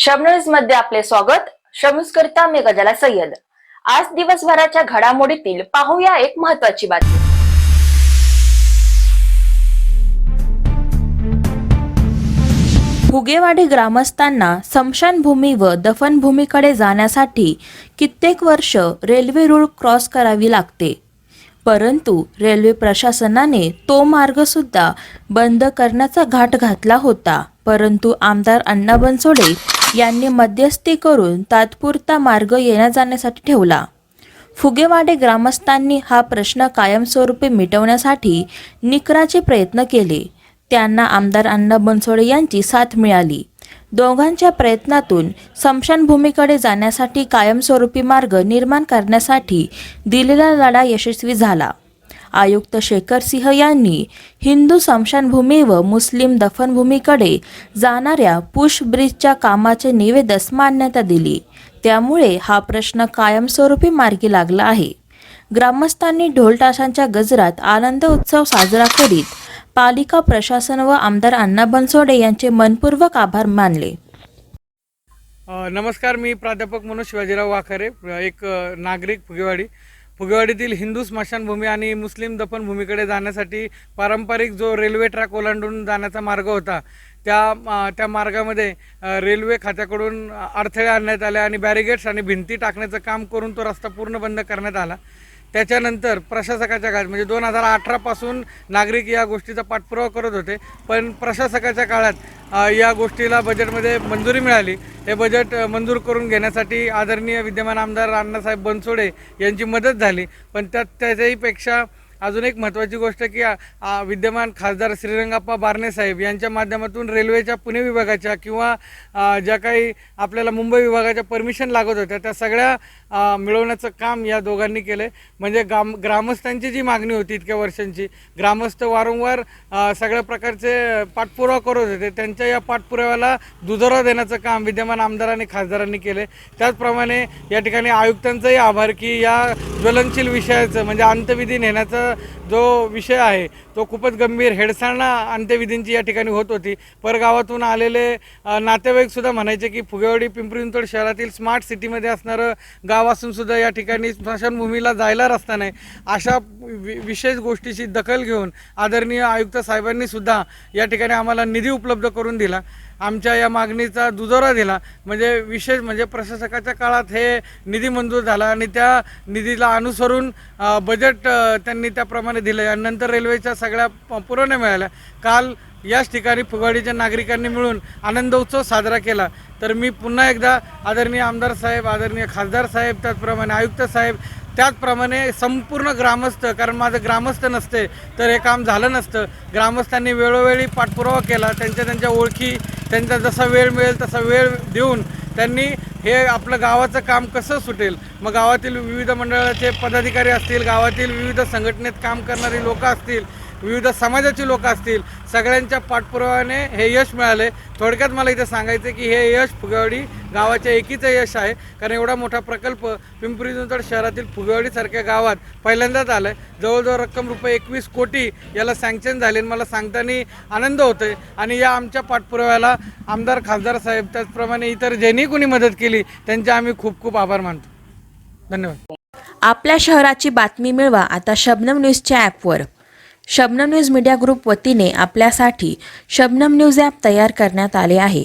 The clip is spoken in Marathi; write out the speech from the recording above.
शमन्यूजमध्ये आपले स्वागत. शमूज करता मी गजाला सय्यद. आज दिवसभराच्या घडामोडीतील पाहूया एक महत्वाची बातमी. फुगेवाडी ग्रामस्थांना स्मशानभूमी व दफनभूमीकडे जाण्यासाठी कित्येक वर्ष रेल्वे रूळ क्रॉस करावी लागते. परंतु रेल्वे प्रशासनाने तो मार्ग सुद्धा बंद करण्याचा घाट घातला होता. परंतु आमदार अण्णा बनसोडे यांनी मध्यस्थी करून तात्पुरता मार्ग येण्या जाण्यासाठी ठेवला. फुगेवाडे ग्रामस्थांनी हा प्रश्न कायमस्वरूपी मिटवण्यासाठी निकराचे प्रयत्न केले. त्यांना आमदार अण्णा बनसोडे यांची साथ मिळाली. दोघांच्या प्रयत्नातून स्मशानभूमीकडे जाण्यासाठी कायमस्वरूपी मार्ग निर्माण करण्यासाठी दिलेला लढा यशस्वी झाला. आयुक्त शेखर सिंह यांनी हिंदू स्मशानभूमी व मुस्लिम दफनभूमीकडे जाणाऱ्या पुश ब्रिजच्या कामाचे निवेदस मान्यता दिली. त्यामुळे हा प्रश्न कायमस्वरूपी मार्गी लागला आहे. ग्रामस्थांनी ढोलताशांच्या गजरात आनंद उत्सव साजरा करीत पालिका प्रशासन व आमदार अण्णा बनसोडे यांचे मनपूर्वक आभार मानले. नमस्कार मी प्राध्यापक मनोज शिवाजीराव वाखरे एक नागरिक फुगेवाडी. फुगेवाडीतील हिंदू स्मशानभूमी आणि मुस्लिम दफनभूमीकडे जाण्यासाठी पारंपरिक जो रेल्वे ट्रॅक ओलांडून जाण्याचा मार्ग होता त्या त्या मार्गामध्ये रेल्वे खात्याकडून अडथळे आणण्यात आले आणि बॅरिगेट्स आणि भिंती टाकण्याचं काम करून तो रस्ता पूर्ण बंद करण्यात आला. त्याच्यानंतर प्रशासकाच्या काळात म्हणजे दोन हजार अठरापासून नागरिक या गोष्टीचा पाठपुरावा करत होते. पण प्रशासकाच्या काळात या गोष्टीला बजेटमध्ये मंजुरी मिळाली. हे बजेट मंजूर करून घेण्यासाठी आदरणीय विद्यमान आमदार अण्णासाहेब बनसोडे यांची मदत झाली. पण त्यात त्याच्याहीपेक्षा अजून एक महत्त्वाची गोष्ट की आ, आ, विद्यमान खासदार श्रीरंगाप्पा बारणे साहेब यांच्या माध्यमातून रेल्वेच्या पुणे विभागाच्या किंवा ज्या काही आपल्याला मुंबई विभागाच्या परमिशन लागत होत्या त्या सगळ्या मिळवण्याचं काम या दोघांनी केले म्हणजे ग्राम ग्रामस्थांची जी मागणी होती इतक्या वर्षांची ग्रामस्थ वारंवार सगळ्या प्रकारचे पाठपुरावा करत होते त्यांच्या या पाठपुराव्याला दुजोरा देण्याचं काम विद्यमान आमदार आणि खासदारांनी केले त्याचप्रमाणे या ठिकाणी आयुक्तांचाही आभार की या ज्वलनशील विषयाचं म्हणजे अंतविधी नेण्याचं जो विषय आहे तो खूपच गंभीर. हेडसाळणा अंत्यविधींची या ठिकाणी होत होती. परगावातून आलेले नातेवाईकसुद्धा म्हणायचे की फुगेवाडी पिंपरी चिंचवड शहरातील स्मार्ट सिटीमध्ये असणारं गाव असूनसुद्धा या ठिकाणी स्मशानभूमीला जायला रस्ता नाही. अशा वि विशेष गोष्टीची दखल घेऊन आदरणीय आयुक्त साहेबांनीसुद्धा या ठिकाणी आम्हाला निधी उपलब्ध करून दिला. आमच्या या मागणीचा दुजोरा दिला. म्हणजे विशेष म्हणजे प्रशासकाच्या काळात हे निधी मंजूर झाला आणि त्या निधीला अनुसरून बजेट त्यांनी त्याप्रमाणे दिलं. आणि नंतर रेल्वेच्या सगळ्या प- पुरवण्या मिळाल्या. काल याच ठिकाणी फुगाडीच्या नागरिकांनी मिळून आनंद उत्सव साजरा केला. तर मी पुन्हा एकदा आदरणीय आमदार साहेब आदरणीय खासदार साहेब त्याचप्रमाणे आयुक्त साहेब त्याचप्रमाणे संपूर्ण ग्रामस्थ कारण माझं ग्रामस्थ नसते तर हे काम झालं नसतं. ग्रामस्थांनी वेळोवेळी पाठपुरावा केला त्यांच्या त्यांच्या ओळखी त्यांचा जसा वेळ मिळेल तसा वेळ देऊन त्यांनी हे आपलं गावाचं काम कसं सुटेल? मग गावातील विविध मंडळाचे पदाधिकारी असतील गावातील विविध संघटनेत काम करणारी लोक असतील विविध समाजाची लोक असतील सगळ्यांच्या पाठपुराव्याने हे यश मिळाले. थोडक्यात मला इथे सांगायचं की हे यश फुगवडी गावाच्या एकीचं यश आहे. कारण एवढा मोठा प्रकल्प पिंपरी चिंचवड शहरातील फुगेवाडीसारख्या गावात पहिल्यांदाच आलं आहे जवळजवळ रक्कम रुपये एकवीस कोटी याला सँक्शन झाले आणि मला सांगताना आनंद होतोय. आणि या आमच्या पाठपुराव्याला आमदार खासदार साहेब त्याचप्रमाणे इतर ज्यांनी कोणी मदत केली त्यांचे आम्ही खूप खूप आभार मानतो. धन्यवाद. आपल्या शहराची बातमी मिळवा आता शबनम न्यूजच्या ॲपवर. शबनम न्यूज मीडिया ग्रुप वतीने आपल्यासाठी शबनम न्यूज ॲप तयार करण्यात आले आहे.